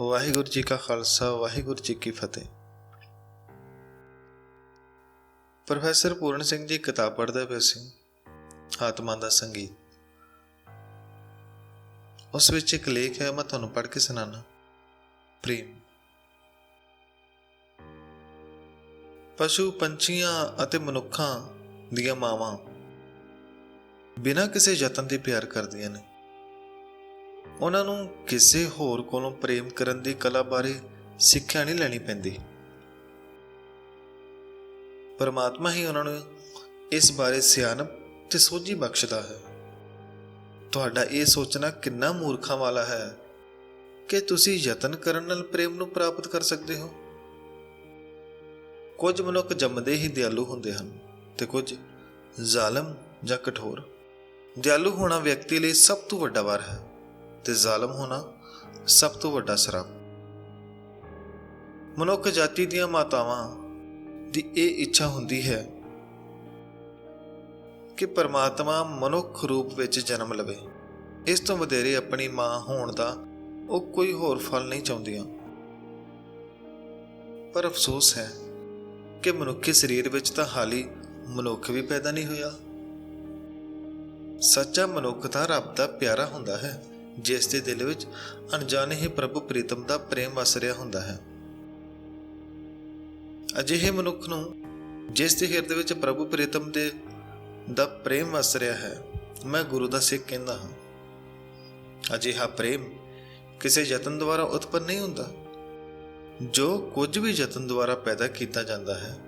ਵਾਹਿਗੁਰੂ ਜੀ ਕਾ ਖਾਲਸਾ, ਵਾਹਿਗੁਰੂ ਜੀ ਕੀ ਫਤਿਹ। ਪ੍ਰੋਫੈਸਰ ਪੂਰਨ ਸਿੰਘ ਜੀ ਕਿਤਾਬ ਪੜ੍ਹਦਾ ਪਿਆ ਸੀ, ਆਤਮਾ ਦਾ ਸੰਗੀਤ। ਉਸ ਵਿੱਚ ਇੱਕ ਲੇਖ ਹੈ, ਮੈਂ ਤੁਹਾਨੂੰ ਪੜ੍ਹ ਕੇ ਸੁਣਾਣਾ ਪ੍ਰੇਮ। ਪਸ਼ੂ ਪੰਛੀਆਂ ਅਤੇ ਮਨੁੱਖਾਂ ਦੀਆਂ ਮਾਵਾਂ ਬਿਨਾਂ ਕਿਸੇ ਯਤਨ ਦੇ ਪਿਆਰ ਕਰਦੀਆਂ ਨੇ। ਉਹਨਾਂ ਨੂੰ ਕਿਸੇ ਹੋਰ ਕੋਲੋਂ ਪ੍ਰੇਮ ਕਰਨ ਦੀ ਕਲਾ ਬਾਰੇ ਸਿੱਖਿਆ ਨਹੀਂ ਲੈਣੀ ਪੈਂਦੀ। ਪਰਮਾਤਮਾ ਹੀ ਉਹਨਾਂ ਨੂੰ ਇਸ ਬਾਰੇ ਸਿਆਣਪ ਤੇ ਸੋਝੀ ਬਖਸ਼ਦਾ ਹੈ। ਤੁਹਾਡਾ ਇਹ ਸੋਚਣਾ ਕਿੰਨਾ ਮੂਰਖਾਂ ਵਾਲਾ ਹੈ ਕਿ ਤੁਸੀਂ ਯਤਨ ਕਰਨ ਨਾਲ ਪ੍ਰੇਮ ਨੂੰ ਪ੍ਰਾਪਤ ਕਰ ਸਕਦੇ ਹੋ। ਕੁਝ ਮਨੁੱਖ ਜੰਮਦੇ ਹੀ ਦਿਆਲੂ ਹੁੰਦੇ ਹਨ ਤੇ ਕੁਝ ਜ਼ਾਲਮ ਜਾਂ ਕਠੋਰ। ਦਿਆਲੂ ਹੋਣਾ ਵਿਅਕਤੀ ਲਈ ਸਭ ਤੋਂ ਵੱਡਾ ਵਰ ਹੈ। ਤੇ ਜ਼ਾਲਮ ਹੋਣਾ ਸਭ ਤੋਂ ਵੱਡਾ ਸ਼ਰਾਪ। ਮਨੁੱਖ ਜਾਤੀ ਦੀਆਂ ਮਾਤਾਵਾਂ ਦੀ ਇਹ ਇੱਛਾ ਹੁੰਦੀ ਹੈ ਕਿ ਪਰਮਾਤਮਾ ਮਨੁੱਖ ਰੂਪ ਵਿੱਚ ਜਨਮ ਲਵੇ। ਇਸ ਤੋਂ ਵਧੇਰੇ ਆਪਣੀ ਮਾਂ ਹੋਣ ਦਾ ਉਹ ਕੋਈ ਹੋਰ ਫਲ ਨਹੀਂ ਚਾਹੁੰਦੀਆਂ। ਪਰ ਅਫਸੋਸ ਹੈ ਕਿ ਮਨੁੱਖੀ ਸਰੀਰ ਵਿੱਚ ਤਾਂ ਹਾਲੀ ਮਨੁੱਖ ਵੀ ਪੈਦਾ ਨਹੀਂ ਹੋਇਆ। ਸੱਚਾ ਮਨੁੱਖ ਤਾਂ ਰੱਬ ਦਾ ਪਿਆਰਾ ਹੁੰਦਾ ਹੈ। ਜਿਸ ਦੇ ਦਿਲ ਵਿੱਚ ਅਣਜਾਣੇ ਹੀ ਪ੍ਰਭੂ ਪ੍ਰੀਤਮ ਦਾ ਪ੍ਰੇਮ ਵਸ ਰਿਹਾ ਹੁੰਦਾ ਹੈ। ਅਜਿਹੇ ਮਨੁੱਖ ਨੂੰ ਜਿਸ ਦੇ ਹਿਰਦੇ ਵਿੱਚ ਪ੍ਰਭੂ ਪ੍ਰੀਤਮ ਦੇ ਦਾ ਪ੍ਰੇਮ ਵਸ ਰਿਹਾ ਹੈ, ਮੈਂ ਗੁਰੂ ਦਾ ਸਿੱਖ ਕਹਿੰਦਾ ਹਾਂ। ਅਜਿਹਾ ਪ੍ਰੇਮ ਕਿਸੇ ਯਤਨ ਦੁਆਰਾ ਉਤਪੰਨ ਨਹੀਂ ਹੁੰਦਾ। ਜੋ ਕੁਝ ਵੀ ਯਤਨ ਦੁਆਰਾ ਪੈਦਾ ਕੀਤਾ ਜਾਂਦਾ ਹੈ,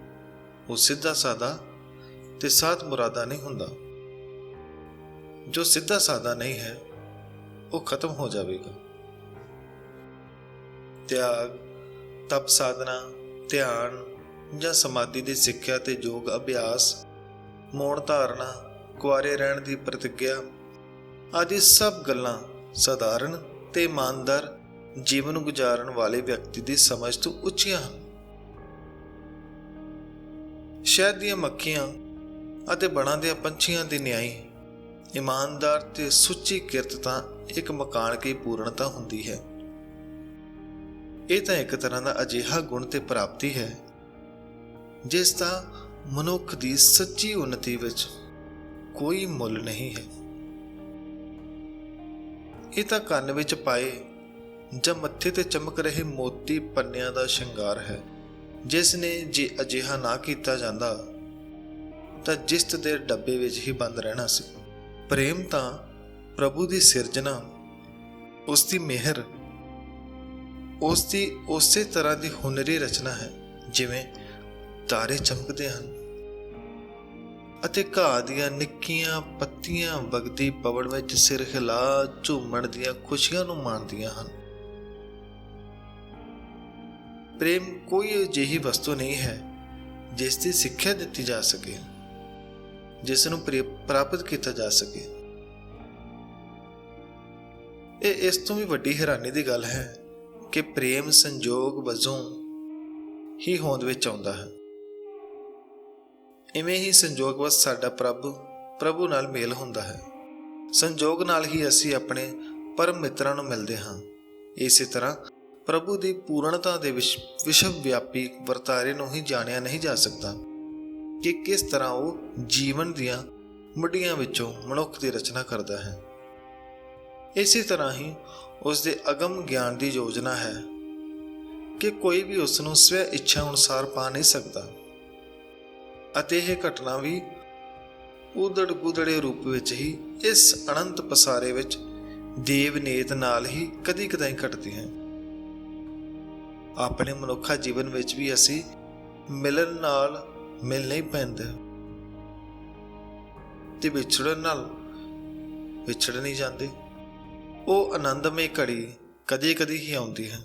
ਉਹ ਸਿੱਧਾ ਸਾਦਾ ਤੇ ਸਾਤ ਮੁਰਾਦਾ ਨਹੀਂ ਹੁੰਦਾ। ਜੋ ਸਿੱਧਾ ਸਾਦਾ ਨਹੀਂ ਹੈ ਉਹ ਖਤਮ ਹੋ ਜਾਵੇਗਾ। ਤਿਆਗ, ਤਪ ਸਾਧਨਾ, ਧਿਆਨ ਜਾਂ ਸਮਾਧੀ ਦੀ ਸਿੱਖਿਆ ਤੇ ਯੋਗ ਅਭਿਆਸ, ਮੌਨ ਧਾਰਨਾ, ਕੁਆਰੇ ਰਹਿਣ ਦੀ ਪ੍ਰਤਿਗਿਆ ਆਦਿ ਸਭ ਗੱਲਾਂ ਸਧਾਰਨ ਤੇ ਇਮਾਨਦਾਰ ਜੀਵਨ ਗੁਜ਼ਾਰਨ ਵਾਲੇ ਵਿਅਕਤੀ ਦੀ ਸਮਝ ਤੋਂ ਉੱਚੀਆਂ ਹਨ। ਸ਼ਹਿਦ ਦੀਆਂ ਮੱਖੀਆਂ ਅਤੇ ਬਣਾ ਦੇ ਪੰਛੀਆਂ ਦੀ ਨਿਆਈ ਇਮਾਨਦਾਰ ਤੇ ਸੁੱਚੀ ਕਿਰਤ ਤਾਂ ਇੱਕ ਮਕਾਨ ਕੀ ਪੂਰਨਤਾ ਹੁੰਦੀ ਹੈ। ਇਹ ਤਾਂ ਇੱਕ ਤਰ੍ਹਾਂ ਦਾ ਅਜੀਹਾ ਗੁਣ ਤੇ ਪ੍ਰਾਪਤੀ ਹੈ, ਜਿਸ ਦਾ ਮਨੁੱਖ ਦੀ ਸੱਚੀ ਉન્નਤੀ ਵਿੱਚ ਕੋਈ ਮੁੱਲ ਨਹੀਂ ਹੈ। ਇਹ ਤਾਂ ਕੰਨ ਵਿੱਚ ਪਾਏ ਜਾਂ ਮੱਥੇ ਤੇ ਚਮਕ ਰਹੇ ਮੋਤੀ ਪੰਨਿਆਂ ਦਾ ਸ਼ਿੰਗਾਰ ਹੈ, ਜਿਸ ਨੇ ਜੇ ਅਜਿਹਾ ਨਾ ਕੀਤਾ ਜਾਂਦਾ, ਤਾਂ ਜਿਸਤ ਦੇ ਡੱਬੇ ਵਿੱਚ ਹੀ ਬੰਦ ਰਹਿਣਾ ਸੀ। ਪ੍ਰੇਮ ਤਾਂ ਪ੍ਰਭੂ ਦੀ ਸਿਰਜਣਾ ਉਸ ਦੀ ਮਿਹਰ ਉਸ ਦੀ ਉਸੇ ਤਰ੍ਹਾਂ ਦੀ ਹੁਨਰੀ ਰਚਨਾ ਹੈ ਜਿਵੇਂ ਤਾਰੇ ਚਮਕਦੇ ਹਨ ਅਤੇ ਘਾਹ ਦੀਆਂ ਨਿੱਕੀਆਂ ਪੱਤੀਆਂ ਵਗਦੀ ਪਵਨ ਵਿੱਚ ਸਿਰ ਹਿਲਾ ਝੂਮਣ ਦੀਆਂ ਖੁਸ਼ੀਆਂ ਨੂੰ ਮਾਣਦੀਆਂ ਹਨ। ਪ੍ਰੇਮ ਕੋਈ ਅਜਿਹੀ ਵਸਤੂ ਨਹੀਂ ਹੈ ਜਿਸ ਦੀ ਸਿੱਖਿਆ ਦਿੱਤੀ ਜਾ ਸਕੇ। ਜਿਸ ਨੂੰ ਪ੍ਰਾਪਤ ਕੀਤਾ ਜਾ ਸਕੇ। ਇਹ ਇਸ ਤੋਂ ਵੀ ਵੱਡੀ ਹੈਰਾਨੀ ਦੀ ਗੱਲ ਹੈ ਕਿ ਪ੍ਰੇਮ ਸੰਜੋਗ ਵਜੋਂ ਹੀ ਹੋਂਦ ਵਿੱਚ ਆਉਂਦਾ ਹੈ। ਇਵੇਂ ਹੀ ਸੰਜੋਗ ਵਸ ਸਾਡਾ ਪ੍ਰਭ, ਪ੍ਰਭੂ ਨਾਲ ਮੇਲ ਹੁੰਦਾ ਹੈ। ਸੰਜੋਗ ਨਾਲ ਹੀ ਅਸੀਂ ਆਪਣੇ ਪਰਮ ਮਿੱਤਰਾਂ ਨੂੰ ਮਿਲਦੇ ਹਾਂ। ਇਸੇ ਤਰ੍ਹਾਂ ਪ੍ਰਭੂ ਦੀ ਪੂਰਨਤਾ ਦੇ ਵਿਸ਼ਵ ਵਿਆਪੀ ਵਰਤਾਰੇ ਨੂੰ ਹੀ ਜਾਣਿਆ ਨਹੀਂ ਜਾ ਸਕਦਾ। ਕਿ ਕਿਸ ਤਰ੍ਹਾਂ ਉਹ ਜੀਵਨ ਦੀਆਂ ਮੁੱਢੀਆਂ ਵਿੱਚੋਂ ਮਨੁੱਖ ਦੀ ਰਚਨਾ ਕਰਦਾ ਹੈ। ਇਸੇ ਤਰ੍ਹਾਂ ਹੀ ਉਸ ਦੇ ਅਗਮ ਗਿਆਨ ਦੀ ਯੋਜਨਾ ਹੈ ਕਿ ਕੋਈ ਵੀ ਉਸ ਨੂੰ ਸਵੈ ਇੱਛਾ ਅਨੁਸਾਰ ਪਾ ਨਹੀਂ ਸਕਦਾ। ਅਤੇ ਇਹ ਘਟਨਾ ਵੀ ਉਦੜ ਗੁਦੜੇ ਰੂਪ ਵਿੱਚ ਹੀ ਇਸ ਅਨੰਤ ਪਸਾਰੇ ਵਿੱਚ ਦੇਵ ਨੇਤ ਨਾਲ ਹੀ ਕਦੀ ਕਦਾਈ ਘਟਦੀ ਹੈ। ਆਪਣੇ ਮਨੁੱਖਾ ਜੀਵਨ ਵਿੱਚ ਵੀ ਅਸੀਂ ਮਿਲਣ ਨਾਲ ਮਿਲ ਨਹੀਂ ਪੈਂਦਾ। ਤੇ ਵਿਛੜਨ ਨਾਲ ਵਿਛੜ ਨਹੀਂ ਜਾਂਦੇ। ਉਹ ਆਨੰਦਮਈ ਘੜੀ ਕਦੇ-ਕਦੇ ਹੀ ਆਉਂਦੀ ਹੈ।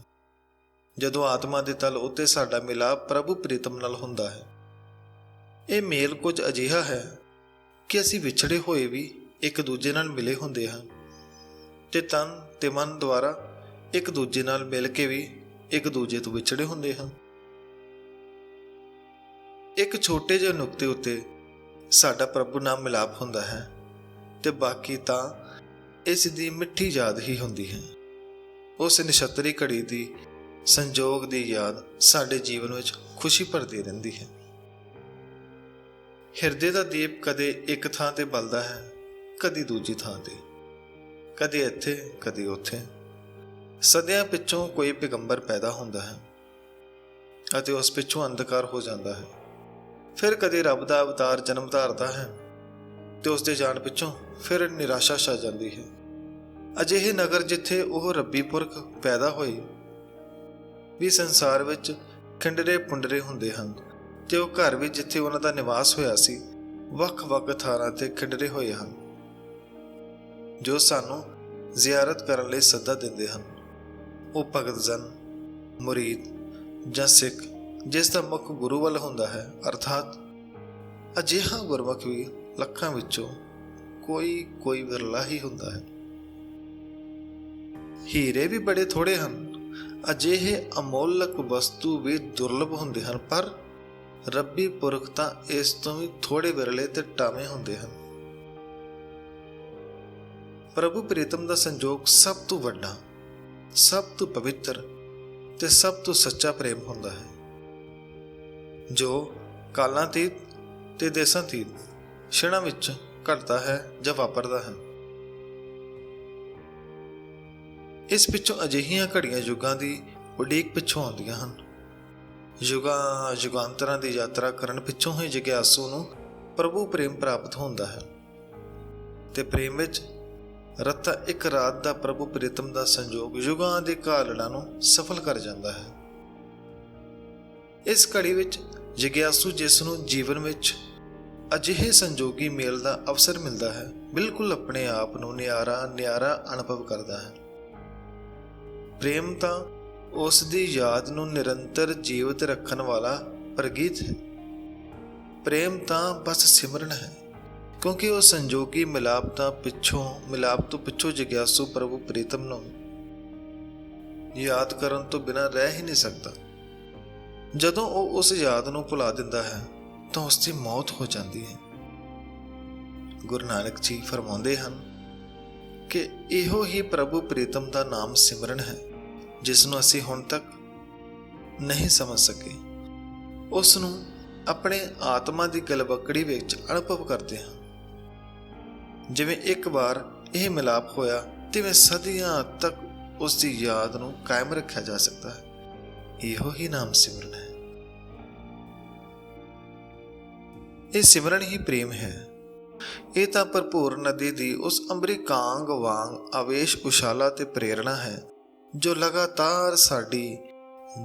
ਜਦੋਂ ਆਤਮਾ ਦੇ ਤਲ ਉੱਤੇ ਸਾਡਾ ਮਿਲਾਪ ਪ੍ਰਭੂ ਪ੍ਰੀਤਮ ਨਾਲ ਹੁੰਦਾ ਹੈ। ਇਹ ਮੇਲ ਕੁਝ ਅਜਿਹਾ ਹੈ ਕਿ ਅਸੀਂ ਵਿਛੜੇ ਹੋਏ ਵੀ ਇੱਕ ਦੂਜੇ ਨਾਲ ਮਿਲੇ ਹੁੰਦੇ ਹਾਂ ਤੇ ਤਨ ਤੇ ਮਨ ਦੁਆਰਾ ਇੱਕ ਦੂਜੇ ਨਾਲ ਮਿਲ ਕੇ ਵੀ ਇੱਕ ਦੂਜੇ ਤੋਂ ਵਿਛੜੇ ਹੁੰਦੇ ਹਾਂ। ਇੱਕ ਛੋਟੇ ਜਿਹੇ ਨੁਕਤੇ ਉੱਤੇ ਸਾਡਾ ਪ੍ਰਭੂ ਨਾਲ ਮਿਲਾਪ ਹੁੰਦਾ ਹੈ ਤੇ ਬਾਕੀ ਤਾਂ ਇਸ ਦੀ ਮਿੱਠੀ ਯਾਦ ਹੀ ਹੁੰਦੀ ਹੈ। ਉਸ ਨਿਸ਼ਤਰੀ ਘੜੀ ਦੀ ਸੰਜੋਗ ਦੀ ਯਾਦ ਸਾਡੇ ਜੀਵਨ ਵਿੱਚ ਖੁਸ਼ੀ ਭਰਦੀ ਰਹਿੰਦੀ ਹੈ। ਹਿਰਦੇ ਦਾ ਦੀਪ ਕਦੇ ਇੱਕ ਥਾਂ ਤੇ ਬਲਦਾ ਹੈ, ਕਦੀ ਦੂਜੀ ਥਾਂ ਤੇ, ਕਦੇ ਇੱਥੇ, ਕਦੇ ਉੱਥੇ। ਸਦਿਆਂ ਪਿੱਛੋਂ ਕੋਈ ਪੈਗੰਬਰ ਪੈਦਾ ਹੁੰਦਾ ਹੈ ਅਤੇ ਉਸ ਪਿੱਛੋਂ ਅੰਧਕਾਰ ਹੋ ਜਾਂਦਾ ਹੈ। ਫਿਰ ਕਦੇ ਰੱਬ ਦਾ ਅਵਤਾਰ ਜਨਮ ਧਾਰਦਾ ਹੈ ਤੇ ਉਸ ਦੇ ਜਾਣ ਪਿੱਛੋਂ ਫਿਰ ਨਿਰਾਸ਼ਾ ਛਾ ਜਾਂਦੀ ਹੈ। ਅਜਿਹੇ ਨਗਰ ਜਿੱਥੇ ਉਹ ਰੱਬੀ ਪੁਰਖ ਪੈਦਾ ਹੋਏ, ਵੀ ਸੰਸਾਰ ਵਿੱਚ ਖਿੰਡਰੇ ਪੁੰਡਰੇ ਹੁੰਦੇ ਹਨ ਤੇ ਉਹ ਘਰ ਵੀ ਜਿੱਥੇ ਉਹਨਾਂ ਦਾ ਨਿਵਾਸ ਹੋਇਆ ਸੀ, ਵੱਖ-ਵੱਖ ਥਾਰਾਂ ਤੇ ਖਿੰਡਰੇ ਹੋਏ ਹਨ, ਜੋ ਸਾਨੂੰ ਜ਼ਿਆਰਤ ਕਰਨ ਲਈ ਸੱਦਾ ਦਿੰਦੇ ਹਨ। ਉਹ ਭਗਤ ਜਨ, ਮੁਰੀਦ ਜਾਂ ਸਿੱਖ ਜਿਸ ਦਾ ਮੁੱਖ ਗੁਰੂ ਵੱਲ ਹੁੰਦਾ ਹੈ, ਅਰਥਾਤ ਅਜਿਹਾ ਗੁਰਮੁਖ ਵੀ ਲੱਖਾਂ ਵਿੱਚੋਂ ਕੋਈ ਕੋਈ ਵਿਰਲਾ ਹੀ ਹੁੰਦਾ ਹੈ। ਹੀਰੇ ਵੀ ਬੜੇ ਥੋੜੇ ਹਨ, ਅਜਿਹੇ ਅਮੋਲਕ ਵਸਤੂ ਵੀ ਦੁਰਲਭ ਹੁੰਦੇ ਹਨ, ਪਰ ਰੱਬੀ ਪੁਰਖ ਤਾਂ ਇਸ ਤੋਂ ਵੀ ਥੋੜੇ ਵਿਰਲੇ ਤੇ ਟਾਵੇਂ ਹੁੰਦੇ ਹਨ। ਪ੍ਰਭੂ ਪ੍ਰੀਤਮ ਦਾ ਸੰਜੋਗ ਸਭ ਤੋਂ ਵੱਡਾ, ਸਭ ਤੋਂ ਪਵਿੱਤਰ ਤੇ ਸਭ ਤੋਂ ਸੱਚਾ ਪ੍ਰੇਮ ਹੁੰਦਾ ਹੈ। ਜੋ ਕਾਲਾਂ ਤੇ ਤੇ ਦੇਸਾਂ ਤੇ ਛਿੜਾਂ ਵਿੱਚ ਘਟਦਾ ਹੈ ਜਾਂ ਵਾਪਰਦਾ ਹੈ। ਇਸ ਪਿੱਛੋਂ ਅਜਿਹੀਆਂ ਘੜੀਆਂ ਯੁੱਗਾਂ ਦੀ ਉਡੀਕ ਪਿੱਛੋਂ ਆਉਂਦੀਆਂ ਹਨ। ਯੁਗਾਂ ਯੁਗਾਂਤਰਾਂ ਦੀ ਯਾਤਰਾ ਕਰਨ ਪਿੱਛੋਂ ਹੀ ਜਿਗਿਆਸੂ ਨੂੰ ਪ੍ਰਭੂ ਪ੍ਰੇਮ ਪ੍ਰਾਪਤ ਹੁੰਦਾ ਹੈ। ਤੇ ਪ੍ਰੇਮ ਵਿੱਚ ਰਤਾ ਇੱਕ ਰਾਤ ਦਾ ਪ੍ਰਭੂ ਪ੍ਰੀਤਮ ਦਾ ਸੰਜੋਗ ਯੁਗਾਂ ਦੇ ਘਾਲੜਾਂ ਨੂੰ ਸਫਲ ਕਰ ਜਾਂਦਾ ਹੈ। ਇਸ ਘੜੀ ਵਿੱਚ ਜਿਗਿਆਸੂ ਜਿਸ ਨੂੰ ਜੀਵਨ ਵਿੱਚ ਅਜਿਹੇ ਸੰਜੋਗੀ ਮੇਲ ਦਾ ਅਵਸਰ ਮਿਲਦਾ ਹੈ, ਬਿਲਕੁਲ ਆਪਣੇ ਆਪ ਨੂੰ ਨਿਆਰਾ ਨਿਆਰਾ ਅਨੁਭਵ ਕਰਦਾ ਹੈ। ਪ੍ਰੇਮ ਤਾਂ ਉਸ ਦੀ ਯਾਦ ਨੂੰ ਨਿਰੰਤਰ ਜੀਵਤ ਰੱਖਣ ਵਾਲਾ ਪ੍ਰਗੀਤ ਹੈ। ਪ੍ਰੇਮ ਤਾਂ ਬਸ ਸਿਮਰਨ ਹੈ, ਕਿਉਂਕਿ ਉਹ ਸੰਜੋਗੀ ਮਿਲਾਪ ਤਾਂ ਪਿੱਛੋਂ, ਮਿਲਾਪ ਤੋਂ ਪਿੱਛੋਂ ਜਗਿਆਸੂ ਪ੍ਰਭੂ ਪ੍ਰੀਤਮ ਨੂੰ ਯਾਦ ਕਰਨ ਤੋਂ ਬਿਨਾਂ ਰਹਿ ਹੀ ਨਹੀਂ ਸਕਦਾ। ਜਦੋਂ ਉਹ ਉਸ ਯਾਦ ਨੂੰ ਭੁਲਾ ਦਿੰਦਾ ਹੈ, ਤਾਂ ਉਸ ਦੀ ਮੌਤ ਹੋ ਜਾਂਦੀ ਹੈ। ਗੁਰੂ ਨਾਨਕ ਜੀ ਫਰਮਾਉਂਦੇ ਹਨ ਕਿ ਇਹੋ ਹੀ ਪ੍ਰਭੂ ਪ੍ਰੀਤਮ ਦਾ ਨਾਮ ਸਿਮਰਨ ਹੈ, ਜਿਸ ਨੂੰ ਅਸੀਂ ਹੁਣ ਤੱਕ ਨਹੀਂ ਸਮਝ ਸਕੇ। ਉਸ ਨੂੰ ਆਪਣੇ ਆਤਮਾ ਦੀ ਗਲਵਕੜੀ ਵਿੱਚ ਅਨੁਭਵ ਕਰਦੇ ਹਾਂ। ਜਿਵੇਂ ਇੱਕ ਵਾਰ ਇਹ ਮਿਲਾਪ ਹੋਇਆ, ਤਿਵੇਂ ਸਦੀਆਂ ਤੱਕ ਉਸ ਦੀ ਯਾਦ ਨੂੰ ਕਾਇਮ ਰੱਖਿਆ ਜਾ ਸਕਦਾ ਹੈ। ਇਹੋ ਹੀ ਨਾਮ ਸਿਮਰਨ ਹੈ। ਇਹ ਸਿਮਰਨ ਹੀ ਪ੍ਰੇਮ ਹੈ। ਇਹ ਤਾਂ ਭਰਪੂਰ ਨਦੀ ਦੀ ਉਸ ਅੰਬਰੀ ਕਾਂਗ ਵਾਂਗ ਆਵੇਸ਼ ਉਸ਼ਾਲਾ ਤੇ ਪ੍ਰੇਰਣਾ ਹੈ, ਜੋ ਲਗਾਤਾਰ ਸਾਡੀ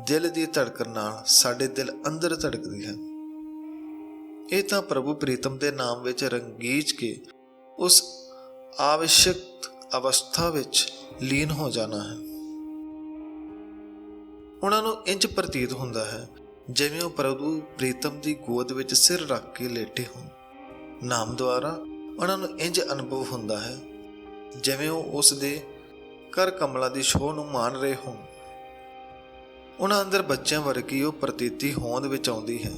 ਦਿਲ ਦੀ ਧੜਕਣ ਨਾਲ ਸਾਡੇ ਦਿਲ ਅੰਦਰ ਧੜਕਦੀ ਹੈ। ਇਹ ਤਾਂ ਪ੍ਰਭੂ ਪ੍ਰੀਤਮ ਦੇ ਨਾਮ ਵਿੱਚ ਰੰਗੀਜ ਕੇ ਉਸ ਆਵਸ਼ਕ ਅਵਸਥਾ ਵਿੱਚ ਲੀਨ ਹੋ ਜਾਣਾ ਹੈ। ਉਹਨਾਂ ਨੂੰ ਇੰਜ ਪ੍ਰਤੀਤ ਹੁੰਦਾ ਹੈ, ਜਿਵੇਂ ਉਹ ਪ੍ਰਭੂ ਪ੍ਰੀਤਮ ਦੀ ਗੋਦ ਵਿੱਚ ਸਿਰ ਰੱਖ ਕੇ ਲੇਟੇ ਹੋਣ। ਨਾਮ ਦੁਆਰਾ ਉਹਨਾਂ ਨੂੰ ਇੰਜ ਅਨੁਭਵ ਹੁੰਦਾ ਹੈ, ਜਿਵੇਂ ਉਹ ਉਸ ਦੇ ਕਰ ਕਮਲਾਂ ਦੀ ਛੋਹ ਨੂੰ ਮਾਣ ਰਹੇ ਹੋਣ। ਉਹਨਾਂ ਅੰਦਰ ਬੱਚਿਆਂ ਵਰਗੀ ਉਹ ਪ੍ਰਤੀਤੀ ਹੋਂਦ ਵਿੱਚ ਆਉਂਦੀ ਹੈ,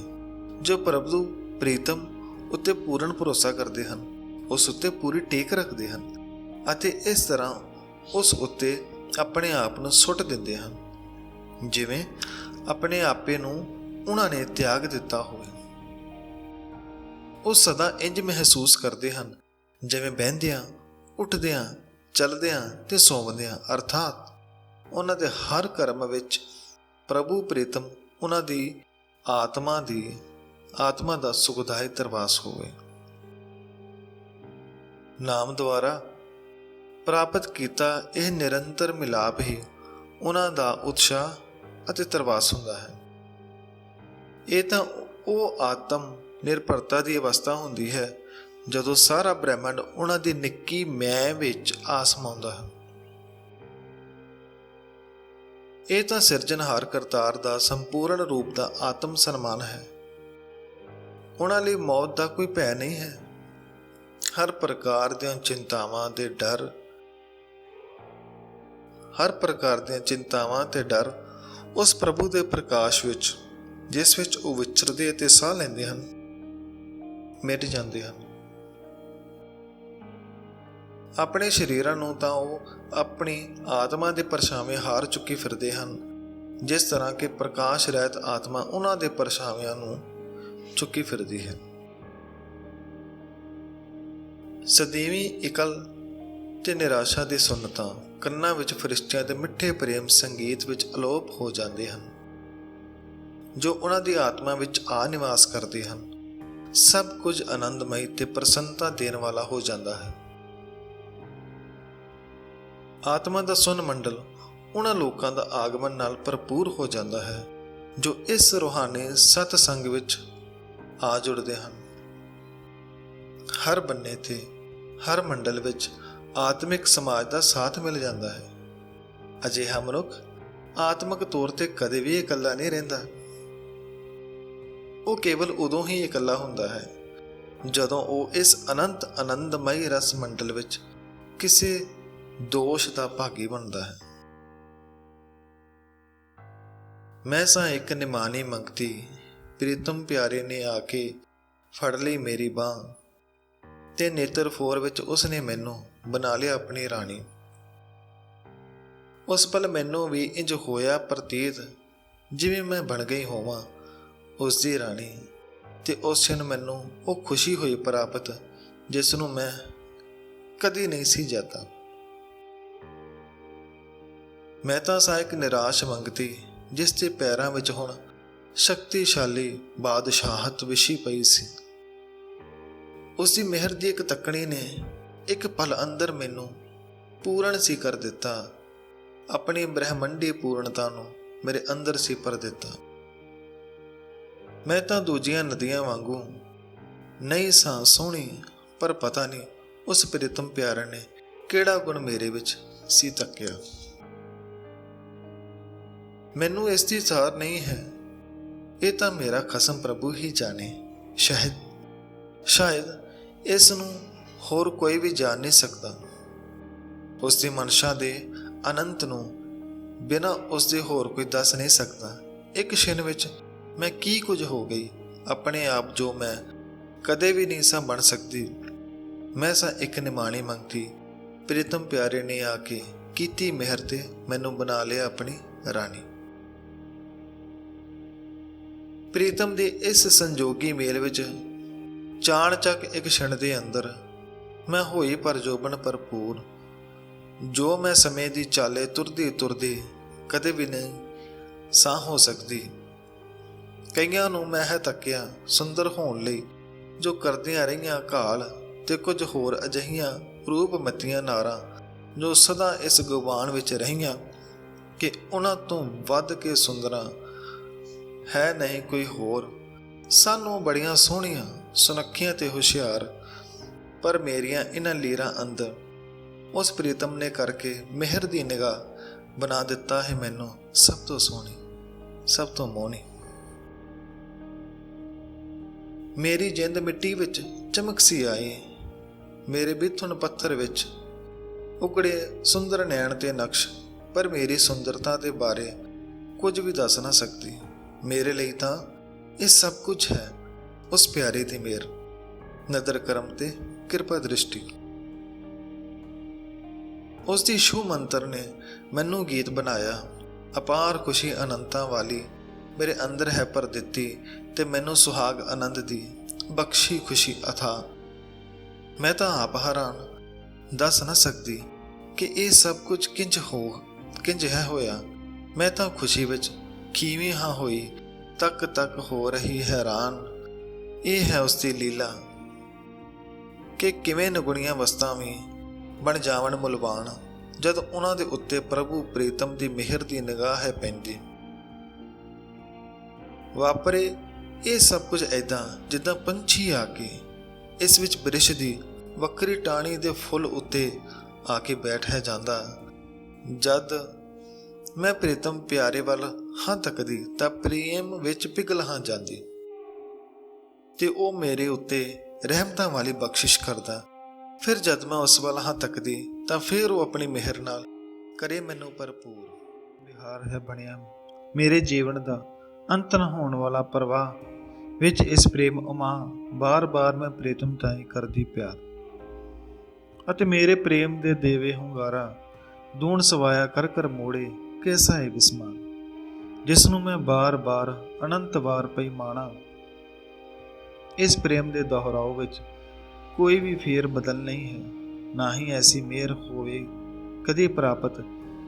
ਜੋ ਪ੍ਰਭੂ ਪ੍ਰੀਤਮ ਉੱਤੇ ਪੂਰਨ ਭਰੋਸਾ ਕਰਦੇ ਹਨ, ਉਸ ਉੱਤੇ ਪੂਰੀ ਟੇਕ ਰੱਖਦੇ ਹਨ ਅਤੇ ਇਸ ਤਰ੍ਹਾਂ ਉਸ ਉੱਤੇ ਆਪਣੇ ਆਪ ਨੂੰ ਸੁੱਟ ਦਿੰਦੇ ਹਨ। ਜਿਵੇਂ ਆਪਣੇ ਆਪੇ ਨੂੰ ਉਹਨਾਂ ਨੇ ਤਿਆਗ ਦਿੱਤਾ ਹੋਵੇ। ਉਹ ਸਦਾ ਇੰਜ ਮਹਿਸੂਸ ਕਰਦੇ ਹਨ, ਜਿਵੇਂ ਬਹਿੰਦਿਆਂ, ਉੱਠਦਿਆਂ, ਚੱਲਦਿਆਂ ਤੇ ਸੌਂਦਿਆਂ ਅਰਥਾਤ ਉਹਨਾਂ ਦੇ ਹਰ ਕਰਮ ਵਿੱਚ ਪ੍ਰਭੂ ਪ੍ਰੀਤਮ ਉਹਨਾਂ ਦੀ ਆਤਮਾ ਦੀ, ਆਤਮਾ ਦਾ ਸੁਖਦਾਇ ਦਰਵਾਸ ਹੋਵੇ। ਨਾਮ ਦੁਆਰਾ ਪ੍ਰਾਪਤ ਕੀਤਾ ਇਹ ਨਿਰੰਤਰ ਮਿਲਾਪ ਹੀ ਉਹਨਾਂ ਦਾ ਉਤਸ਼ਾਹ ਅਤੇ ਤਰਵਾਸ ਹੁੰਦਾ ਹੈ। ਇਹ ਤਾਂ ਉਹ ਆਤਮ ਨਿਰਭਰਤਾ ਦੀ ਅਵਸਥਾ ਹੁੰਦੀ ਹੈ, ਜਦੋਂ ਸਾਰਾ ਬ੍ਰਹਿਮੰਡ ਉਹਨਾਂ ਦੀ ਨਿੱਕੀ ਮੈਂ ਵਿੱਚ ਆਸਮਾਉਂਦਾ ਹੈ। ਇਹ ਤਾਂ ਸਿਰਜਣਹਾਰ ਕਰਤਾਰ ਦਾ ਸੰਪੂਰਨ ਰੂਪ ਦਾ ਆਤਮ ਸਨਮਾਨ ਹੈ। ਉਹਨਾਂ ਲਈ ਮੌਤ ਦਾ ਕੋਈ ਭੈ ਨਹੀਂ ਹੈ। ਹਰ ਪ੍ਰਕਾਰ ਦੀਆਂ ਚਿੰਤਾਵਾਂ ਦੇ ਡਰ, ਹਰ ਪ੍ਰਕਾਰ ਦੀਆਂ ਚਿੰਤਾਵਾਂ ਤੇ ਡਰ ਉਸ ਪ੍ਰਭੂ ਦੇ ਪ੍ਰਕਾਸ਼ ਵਿੱਚ, ਜਿਸ ਵਿੱਚ ਉਹ ਵਿਚਰਦੇ ਅਤੇ ਸਾਹ ਲੈਂਦੇ ਹਨ, ਮਿਟ ਜਾਂਦੇ ਹਨ। ਆਪਣੇ ਸ਼ਰੀਰਾਂ ਨੂੰ ਤਾਂ ਉਹ ਆਪਣੀ ਆਤਮਾ ਦੇ ਪਰਛਾਵੇਂ ਹਾਰ ਚੁੱਕੀ ਫਿਰਦੇ ਹਨ, ਜਿਸ ਤਰ੍ਹਾਂ ਕਿ ਪ੍ਰਕਾਸ਼ ਰਹਿਤ ਆਤਮਾ ਉਹਨਾਂ ਦੇ ਪਰਛਾਵਿਆਂ ਨੂੰ ਚੁੱਕੀ ਫਿਰਦੀ ਹੈ। ਸਦੀਵੀ ਇਕਲ ਤੇ ਨਿਰਾਸ਼ਾ ਦੀ ਸੁੰਨਤਾ। ਕੰਨਾਂ ਵਿੱਚ ਫਰਿਸ਼ਤਿਆਂ ਦੇ ਮਿੱਠੇ ਪ੍ਰੇਮ ਸੰਗੀਤ ਵਿੱਚ ਅਲੋਪ ਹੋ ਜਾਂਦੇ ਹਨ, ਜੋ ਉਹਨਾਂ ਦੀ ਆਤਮਾ ਵਿੱਚ ਆ ਨਿਵਾਸ ਕਰਦੇ ਹਨ। ਸਭ ਕੁਝ ਆਨੰਦਮਈ ਤੇ ਪ੍ਰਸੰਨਤਾ ਦੇਣ ਵਾਲਾ ਹੋ ਜਾਂਦਾ ਹੈ। ਆਤਮਾ ਦਾ ਸੁਨ ਮੰਡਲ ਉਹਨਾਂ ਲੋਕਾਂ ਦਾ ਆਗਮਨ ਨਾਲ ਭਰਪੂਰ ਹੋ ਜਾਂਦਾ ਹੈ, ਜੋ ਇਸ ਰੂਹਾਨੀ ਸਤ ਸੰਗ ਵਿੱਚ ਆ ਜੁੜਦੇ ਹਨ। ਹਰ ਬੰਨੇ ਤੇ, ਹਰ ਮੰਡਲ ਵਿੱਚ ਆਤਮਿਕ ਸਮਾਜ ਦਾ ਸਾਥ ਮਿਲ ਜਾਂਦਾ ਹੈ। ਅਜਿਹਾ ਮਨੁੱਖ ਆਤਮਿਕ ਤੌਰ ਤੇ ਕਦੇ ਵੀ ਇਕੱਲਾ ਨਹੀਂ ਰਹਿੰਦਾ। ਉਹ ਕੇਵਲ ਉਦੋਂ ਹੀ ਇਕੱਲਾ ਹੁੰਦਾ ਹੈ, ਜਦੋਂ ਉਹ ਇਸ ਅਨੰਤ ਆਨੰਦਮਈ ਰਸ ਮੰਡਲ ਵਿੱਚ ਕਿਸੇ ਦੋਸ਼ ਦਾ ਭਾਗੀ ਬਣਦਾ ਹੈ। ਮੈਂ ਸਾਂ ਇੱਕ ਨਿਮਾਨੀ ਮੰਗਤੀ, ਪ੍ਰੀਤਮ ਪਿਆਰੇ ਨੇ ਆ ਕੇ ਫੜ ਲਈ ਮੇਰੀ ਬਾਹ। ਤੇ ਨੇਤਰ ਫੋਰ ਵਿੱਚ ਉਸਨੇ ਮੈਨੂੰ ਬਣਾ ਲਿਆ ਆਪਣੀ ਰਾਣੀ। ਉਸ ਪਲ ਮੈਨੂੰ ਵੀ ਇੰਜ ਹੋਇਆ ਪ੍ਰਤੀਤ ਜਿਵੇਂ ਮੈਂ ਬਣ ਗਈ ਹੋਵਾਂ ਉਸ ਦੀ ਰਾਣੀ ਤੇ ਉਸ ਦਿਨ ਮੈਨੂੰ ਉਹ ਖੁਸ਼ੀ ਹੋਈ ਪ੍ਰਾਪਤ ਜਿਸ ਨੂੰ ਮੈਂ ਕਦੀ ਨਹੀਂ ਸੀ ਜਾਤਾ। ਮੈਂ ਤਾਂ ਸਾ ਨਿਰਾਸ਼ ਮੰਗਤੀ ਜਿਸ ਦੇ ਪੈਰਾਂ ਵਿੱਚ ਹੁਣ ਸ਼ਕਤੀਸ਼ਾਲੀ ਬਾਦਸ਼ਾਹਤ ਵਿਸ਼ੀ ਪਈ ਸੀ। ਉਸ ਦੀ ਮਿਹਰ ਦੀ ਇੱਕ ਤੱਕਣੀ ਨੇ ਇੱਕ ਪਲ ਅੰਦਰ ਮੈਨੂੰ ਪੂਰਨ ਸੀ ਕਰ ਦਿੱਤਾ। ਆਪਣੀ ਬ੍ਰਹਿਮੰਡੀ ਪੂਰਨਤਾ ਨੂੰ ਮੇਰੇ ਅੰਦਰ ਸੀ ਪਰ ਦਿੱਤਾ। ਮੈਂ ਤਾਂ ਦੂਜੀਆਂ ਨਦੀਆਂ ਵਾਂਗੂ ਨਹੀਂ ਸਾਂ ਸੋਹਣੀ, ਪਰ ਪਤਾ ਨਹੀਂ ਉਸ ਪ੍ਰੀਤਮ ਪਿਆਰੇ ਨੇ ਕਿਹੜਾ ਗੁਣ ਮੇਰੇ ਵਿੱਚ ਸੀ ਤੱਕਿਆ। ਮੈਨੂੰ ਇਸ ਦੀ ਸਾਰ ਨਹੀਂ ਹੈ। ਇਹ ਤਾਂ ਮੇਰਾ ਖਸਮ ਪ੍ਰਭੂ ਹੀ ਜਾਣੇ, ਸ਼ਾਇਦ ਸ਼ਾਇਦ ਇਸ ਨੂੰ ਹੋਰ ਕੋਈ ਵੀ ਜਾਣ ਨਹੀਂ ਸਕਦਾ। ਉਸ ਦੀ ਮਨਸ਼ਾ ਦੇ ਅਨੰਤ ਨੂੰ ਬਿਨਾਂ ਉਸ ਦੇ ਹੋਰ ਕੋਈ ਦੱਸ ਨਹੀਂ ਸਕਦਾ। ਇੱਕ ਛਿਨ ਵਿੱਚ ਮੈਂ ਕੀ ਕੁਝ ਹੋ ਗਈ? ਆਪਣੇ ਆਪ ਜੋ ਮੈਂ ਕਦੇ ਵੀ ਨਹੀਂ ਸਾਂ ਬਣ ਸਕਦੀ। ਮੈਂ ਸਾਂ ਇੱਕ ਨਿਮਾਣੀ ਮੰਗਤੀ। ਪ੍ਰੀਤਮ ਪਿਆਰੇ ਨੇ ਆ ਕੇ ਕੀਤੀ ਮਿਹਰ ਤੇ ਮੈਨੂੰ ਬਣਾ ਲਿਆ ਆਪਣੀ ਰਾਣੀ। ਪ੍ਰੀਤਮ ਦੇ ਇਸ ਸੰਜੋਗੀ ਮੇਲ ਵਿੱਚ ਚਾਣਚੱਕ ਇੱਕ ਛਣ ਦੇ ਅੰਦਰ ਮੈਂ ਹੋਈ ਪਰ ਜੋਬਨ ਭਰਪੂਰ। ਜੋ ਮੈਂ ਸਮੇਂ ਦੀ ਚਾਲੇ ਤੁਰਦੀ ਤੁਰਦੀ ਕਦੇ ਵੀ ਨਹੀਂ ਸਾਹ ਹੋ ਸਕਦੀ। ਕਈਆਂ ਨੂੰ ਮੈਂ ਹੈ ਤੱਕਿਆ ਸੁੰਦਰ ਹੋਣ ਲਈ ਜੋ ਕਰਦੀਆਂ ਰਹੀਆਂ ਕਾਲ ਤੇ ਕੁਝ ਹੋਰ ਅਜਹੀਆਂ ਰੂਪਮਤੀਆਂ ਨਾਰਾਂ ਜੋ ਸਦਾ ਇਸ ਗੁਬਾਨ ਵਿੱਚ ਰਹੀਆਂ ਕਿ ਉਹਨਾਂ ਤੋਂ ਵੱਧ ਕੇ ਸੁੰਦਰਾਂ ਹੈ ਨਹੀਂ ਕੋਈ ਹੋਰ। ਸਾਨੂੰ ਬੜੀਆਂ ਸੋਹਣੀਆਂ ਸੁਨੱਖੀਆਂ ਤੇ ਹੁਸ਼ਿਆਰ, ਪਰ ਮੇਰੀਆਂ ਇਹਨਾਂ ਲੀਰਾਂ ਅੰਦਰ ਉਸ ਪ੍ਰੀਤਮ ਨੇ ਕਰਕੇ ਮਿਹਰ ਦੀ ਨਿਗਾਹ ਬਣਾ ਦਿੱਤਾ ਹੈ ਮੈਨੂੰ ਸਭ ਤੋਂ ਸੋਹਣੀ, ਸਭ ਤੋਂ ਮੋਹਣੀ। ਮੇਰੀ ਜਿੰਦ ਮਿੱਟੀ ਵਿੱਚ ਚਮਕ ਸੀ ਆਈ। ਮੇਰੇ ਬਿਥੁਨ ਪੱਥਰ ਵਿੱਚ ਉਕੜੇ ਸੁੰਦਰ ਨੈਣ ਤੇ ਨਕਸ਼, ਪਰ ਮੇਰੀ ਸੁੰਦਰਤਾ ਦੇ ਬਾਰੇ ਕੁਝ ਵੀ ਦੱਸ ਨਾ ਸਕਦੀ। ਮੇਰੇ ਲਈ ਤਾਂ ਇਹ ਸਭ ਕੁਝ ਹੈ। ਉਸ ਪਿਆਰੇ ਦੀ ਮਿਹਰ, ਨਦਰ ਕਰਮ ਤੇ ਕਿਰਪਾ ਦ੍ਰਿਸ਼ਟੀ। ਉਸ ਦੀ ਸ਼ੂ ਮੰਤਰ ਨੇ ਮੈਨੂੰ ਗੀਤ ਬਣਾਇਆ। ਅਪਾਰ ਖੁਸ਼ੀ ਅਨੰਤਾਂ ਵਾਲੀ ਮੇਰੇ ਅੰਦਰ ਹੈ ਪਰ ਦਿੱਤੀ ਤੇ ਮੈਨੂੰ ਸੁਹਾਗ ਆਨੰਦ ਦੀ ਬਖਸ਼ੀ ਖੁਸ਼ੀ ਅਥਾ। ਮੈਂ ਤਾਂ ਆਪ ਹੈਰਾਨ, ਦੱਸ ਨਾ ਸਕਦੀ ਕਿ ਇਹ ਸਭ ਕੁਝ ਕਿੰਜ ਹੋ, ਕਿੰਜ ਹੈ ਹੋਇਆ। ਮੈਂ ਤਾਂ ਖੁਸ਼ੀ ਵਿੱਚ ਕਿਵੇਂ ਹਾਂ ਹੋਈ, ਤੱਕ ਤੱਕ ਹੋ ਰਹੀ ਹੈਰਾਨ। ਇਹ ਹੈ ਉਸ ਦੀ ਲੀਲਾ ਕਿ ਕਿਵੇਂ ਨਗੁਣੀਆਂ ਵਸਤਾਂ ਵੀ ਬਣ ਜਾਵਣ ਮੁਲਵਾਨ, ਜਦ ਉਹਨਾਂ ਦੇ ਉੱਤੇ ਪ੍ਰਭੂ ਪ੍ਰੀਤਮ ਦੀ ਮਿਹਰ ਦੀ ਨਿਗਾਹ ਹੈ ਪੈਂਦੀ। ਵਾਪਰੇ ਇਹ ਸਭ ਕੁਝ ਐਦਾਂ ਜਿੱਦਾਂ ਪੰਛੀ ਆ ਕੇ ਇਸ ਵਿੱਚ ਬ੍ਰਿਸ਼ ਦੀ ਵੱਖਰੀ ਟਾਣੀ ਦੇ ਫੁੱਲ ਉੱਤੇ ਆ ਕੇ ਬੈਠ ਹੈ ਜਾਂਦਾ। ਜਦ ਮੈਂ ਪ੍ਰੀਤਮ ਪਿਆਰੇ ਵੱਲ ਹਾਂ ਤੱਕਦੀ ਤਾਂ ਪ੍ਰੇਮ ਵਿੱਚ ਪਿਘਲ ਹਾਂ ਜਾਂਦੀ। ਤੇ ਉਹ ਮੇਰੇ ਉੱਤੇ ਰਹਿਮਤਾਂ ਵਾਲੀ ਬਖਸ਼ਿਸ਼ ਕਰਦਾ। ਫਿਰ ਜਦ ਮੈਂ ਉਸ ਵੱਲ ਹਾਂ ਤੱਕਦੀ, ਤਾਂ ਫਿਰ ਉਹ ਆਪਣੀ ਮਿਹਰ ਨਾਲ ਕਰੇ ਮੈਨੂੰ ਭਰਪੂਰ। ਵਿਹਾਰ ਹੈ ਬਣਿਆ ਮੇਰੇ ਜੀਵਨ ਦਾ ਅੰਤ ਨਾ ਹੋਣ ਵਾਲਾ ਪ੍ਰਵਾਹ, ਵਿੱਚ ਇਸ ਪ੍ਰੇਮ ਉਮਾ ਬਾਰ-ਬਾਰ ਮੈਂ ਪ੍ਰੀਤਮ ਤਾਈ ਕਰਦੀ ਪਿਆਰ। ਅਤੇ ਮੇਰੇ ਪ੍ਰੇਮ ਦੇ ਦੇਵੇ ਹੁੰਗਾਰਾ ਦੂਣ ਸਵਾਇਆ ਕਰ ਕਰ ਮੋੜੇ ਕੈਸਾ ਹੈ ਵਿਸਮਾਨ ਜਿਸ ਨੂੰ ਮੈਂ ਬਾਰ-ਬਾਰ ਅਨੰਤ ਵਾਰ ਪਈ ਮਾਣਾ। ਇਸ ਪ੍ਰੇਮ ਦੇ ਦੁਹਰਾਓ ਵਿੱਚ ਕੋਈ ਵੀ ਫੇਰ ਬਦਲ ਨਹੀਂ ਹੈ। ਨਾ ਹੀ ਐਸੀ ਮਿਹਰ ਹੋਵੇ ਕਦੇ ਪ੍ਰਾਪਤ,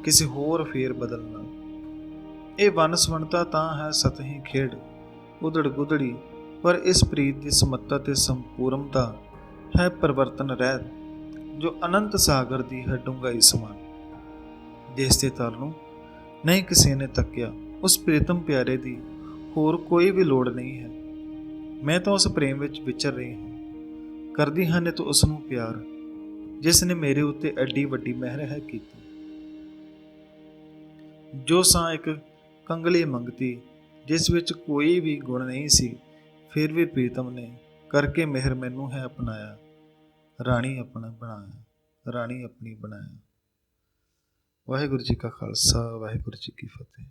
ਕਿਸੇ ਹੋਰ ਫੇਰ ਬਦਲਣਾ ਨਾਲ। ਇਹ ਵਨਸਵਣਤਾ ਤਾਂ ਹੈ ਸਤਹੀ ਖੇਡ ਉਦੜ ਗੁਦੜੀ ਪਰ ਇਸ ਪ੍ਰੀਤ ਦੀ ਸਮੱਤਾ ਤੇ ਸੰਪੂਰਨਤਾ ਹੈ ਪਰਵਰਤਨ ਰਹਿਤ, ਜੋ ਅਨੰਤ ਸਾਗਰ ਦੀ ਹੈ ਡੂੰਘਾਈ ਸਮਾਨ। ਜਿਸ ਤੇ ਤਲ ਨੂੰ ਨਹੀਂ ਕਿਸੇ ਨੇ ਤੱਕਿਆ, ਉਸ ਪ੍ਰੀਤਮ ਪਿਆਰੇ ਦੀ ਹੋਰ ਕੋਈ ਵੀ ਲੋੜ ਨਹੀਂ ਹੈ। ਮੈਂ ਤਾਂ ਉਸ ਪ੍ਰੇਮ ਵਿੱਚ ਵਿਚਰ ਰਹੀ ਹਾਂ। ਕਰਦੀ ਹਾਂ ਨਿਤ ਉਸ ਨੂੰ ਪਿਆਰ, ਜਿਸ ਨੇ ਮੇਰੇ ਉੱਤੇ ਐਡੀ ਵੱਡੀ ਮਿਹਰ ਹੈ ਕੀਤੀ। ਜੋ ਸਾਂ ਇੱਕ ਕੰਗਲੀ ਮੰਗਤੀ, ਜਿਸ ਵਿੱਚ ਕੋਈ ਵੀ ਗੁਣ ਨਹੀਂ ਸੀ, ਫਿਰ ਵੀ ਪ੍ਰੀਤਮ ਨੇ ਕਰਕੇ ਮਿਹਰ ਮੈਨੂੰ ਹੈ ਅਪਣਾਇਆ। ਰਾਣੀ ਆਪਣਾ ਬਣਾਇਆ, ਰਾਣੀ ਆਪਣੀ ਬਣਾਇਆ। ਵਾਹਿਗੁਰੂ ਜੀ ਕਾ ਖਾਲਸਾ, ਵਾਹਿਗੁਰੂ ਜੀ ਕੀ ਫਤਿਹ।